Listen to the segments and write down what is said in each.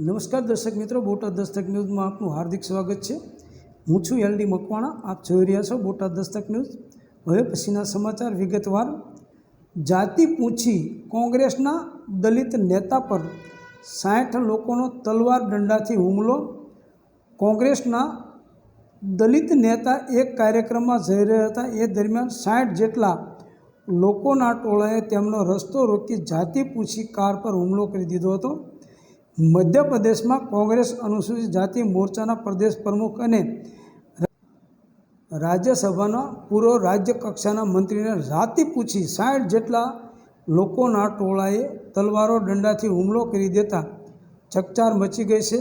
નમસ્કાર દર્શક મિત્રો, બોટાદ દસ્તક ન્યૂઝમાં આપનું હાર્દિક સ્વાગત છે. હું છું એલડી મકવાણા, આપ જોઈ રહ્યા છો બોટાદ દસ્તક ન્યૂઝ. હવે પછીના સમાચાર વિગતવાર. જાતિ પૂછી કોંગ્રેસના દલિત નેતા પર સાઠ લોકોનો તલવાર દંડાથી હુમલો. કોંગ્રેસના દલિત નેતા એક કાર્યક્રમમાં જઈ રહ્યા હતા. એ દરમિયાન સાઠ જેટલા લોકોના ટોળાએ તેમનો રસ્તો રોકી જાતિ પૂછી કાર પર હુમલો કરી દીધો હતો. મધ્યપ્રદેશમાં કોંગ્રેસ અનુસૂચિત જાતિ મોરચાના પ્રદેશ પ્રમુખ અને રાજ્યસભાના પૂર્વ રાજ્ય કક્ષાના મંત્રીને રાતે પૂછી સાઠ જેટલા લોકોના ટોળાએ તલવારો દંડાથી હુમલો કરી દેતા ચકચાર મચી ગઈ છે.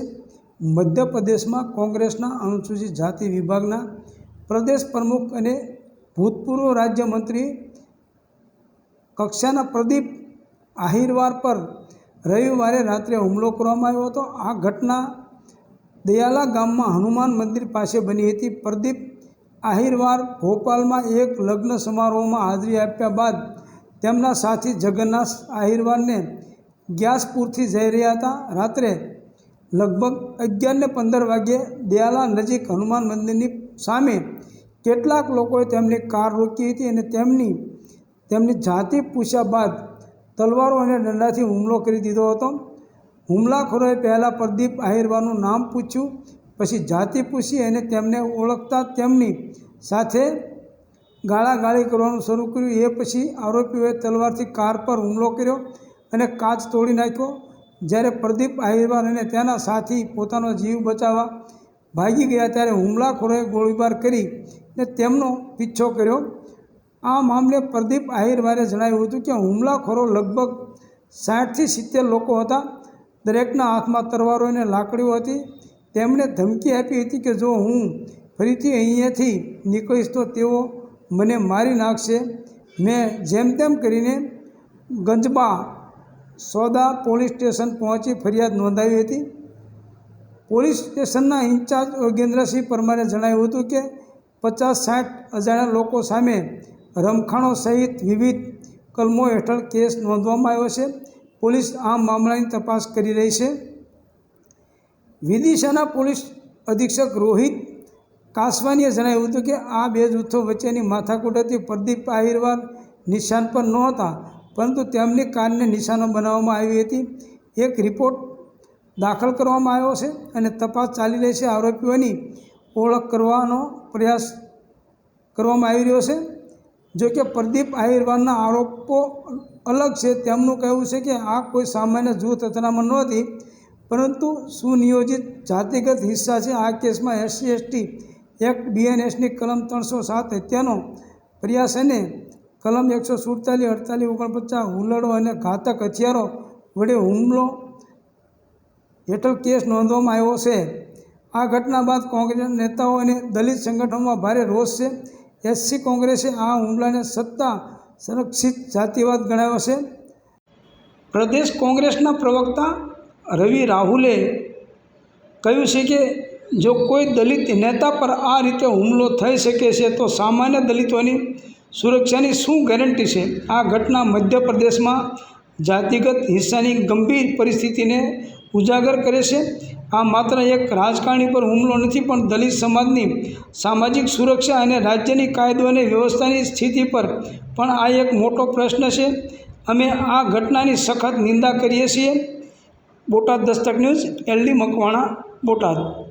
મધ્યપ્રદેશમાં કોંગ્રેસના અનુસૂચિત જાતિ વિભાગના પ્રદેશ પ્રમુખ અને ભૂતપૂર્વ રાજ્યમંત્રી કક્ષાના પ્રદીપ આહિરવાર પર રવિવારે રાત્રે હુમલો કરવામાં આવ્યો હતો. આ ઘટના દયાલા ગામમાં હનુમાન મંદિર પાસે બની હતી. પ્રદીપ આહિરવાર ભોપાલમાં એક લગ્ન સમારોહમાં હાજરી આપ્યા બાદ તેમના સાથી જગન્નાથ આહિરવારને ગ્યાસપુરથી જઈ રહ્યા હતા. રાત્રે લગભગ અગિયારને પંદર વાગ્યે દયાલા નજીક હનુમાન મંદિરની સામે કેટલાક લોકોએ તેમની કાર રોકી હતી અને તેમની તેમની જાતિ પૂછ્યા બાદ તલવારો અને દંડાથી હુમલો કરી દીધો હતો. હુમલાખોરોએ પહેલાં પ્રદીપ આહિરવાનું નામ પૂછ્યું, પછી જાતિ પૂછી અને તેમને ઓળખતા તેમની સાથે ગાળાગાળી કરવાનું શરૂ કર્યું. એ પછી આરોપીઓએ તલવારથી કાર પર હુમલો કર્યો અને કાચ તોડી નાખ્યો. જ્યારે પ્રદીપ આહિરવાન અને તેના સાથી પોતાનો જીવ બચાવવા ભાગી ગયા, ત્યારે હુમલાખોરોએ ગોળીબાર કરી ને તેમનો પીછો કર્યો. આ મામલે પ્રદીપ આહિરવારે જણાવ્યું હતું કે હુમલાખોરો લગભગ સાઠથી સિત્તેર લોકો હતા. દરેકના હાથમાં તરવારો અને લાકડીઓ હતી. તેમણે ધમકી આપી હતી કે જો હું ફરીથી અહીંયાથી નીકળીશ તો તેઓ મને મારી નાખશે. મેં જેમ તેમ કરીને ગંજબા સોદા પોલીસ સ્ટેશન પહોંચી ફરિયાદ નોંધાવી હતી. પોલીસ સ્ટેશનના ઇન્ચાર્જ યોગેન્દ્રસિંહ પરમારે જણાવ્યું હતું કે પચાસ સાઠ અજાણ્યા લોકો સામે રમખાણો સહિત વિવિધ કલમો હેઠળ કેસ નોંધવામાં આવ્યો છે. પોલીસ આ મામલાની તપાસ કરી રહી છે. વિદિશાના પોલીસ અધિક્ષક રોહિત કાસવાનીએ જણાવ્યું હતું કે આ બે જૂથો વચ્ચેની માથાકૂટ હતી પ્રદીપ આહિરવાર નિશાન પર નહોતા, પરંતુ તેમની કારને નિશાનો બનાવવામાં આવી હતી. એક રિપોર્ટ દાખલ કરવામાં આવ્યો છે અને તપાસ ચાલી રહી છે. આરોપીઓની ઓળખ કરવાનો પ્રયાસ કરવામાં આવી રહ્યો છે. જો કે પ્રદીપ આહિરવારના આરોપો અલગ છે. તેમનું કહેવું છે કે આ કોઈ સામાન્ય જૂથ અથડામણ નહોતી, પરંતુ સુનિયોજિત જાતિગત હિસ્સા છે. આ કેસમાં એસસી, એસટી, એક્ટ, બીએનએસની કલમ ત્રણસો સાત હત્યાનો પ્રયાસ અને કલમ એકસો સુડતાલીસ, અડતાલીસ, ઓગણપચાસ, હુલડો અને ઘાતક હથિયારો વડે હુમલો હેઠળ કેસ નોંધવામાં આવ્યો છે. આ ઘટના બાદ કોંગ્રેસના નેતાઓ અને દલિત સંગઠનોમાં ભારે રોષ છે. એસસી કોંગ્રેસે આ હુમલાને સત્તા સંરક્ષિત જાતિવાદ ગણાવ્યો છે. પ્રદેશ કોંગ્રેસના પ્રવક્તા રવિ રાહુલે કહ્યું છે કે જો કોઈ દલિત નેતા પર આ રીતે હુમલો થઈ શકે છે, તો સામાન્ય દલિતોની સુરક્ષાની શું ગેરંટી છે? આ ઘટના મધ્યપ્રદેશમાં જાતિગત હિંસાની ગંભીર પરિસ્થિતિને ઉજાગર કરે છે. આ માત્ર એક રાજકારણી પર હુમલો નથી, પણ દલિત સમાજની સામાજિક સુરક્ષા અને રાજ્યની કાયદો અને વ્યવસ્થાની સ્થિતિ પર પણ આ એક મોટો પ્રશ્ન છે. અમે આ ઘટનાની સખત નિંદા કરીએ છીએ. Botad Dastak news LD Makwana, Botad.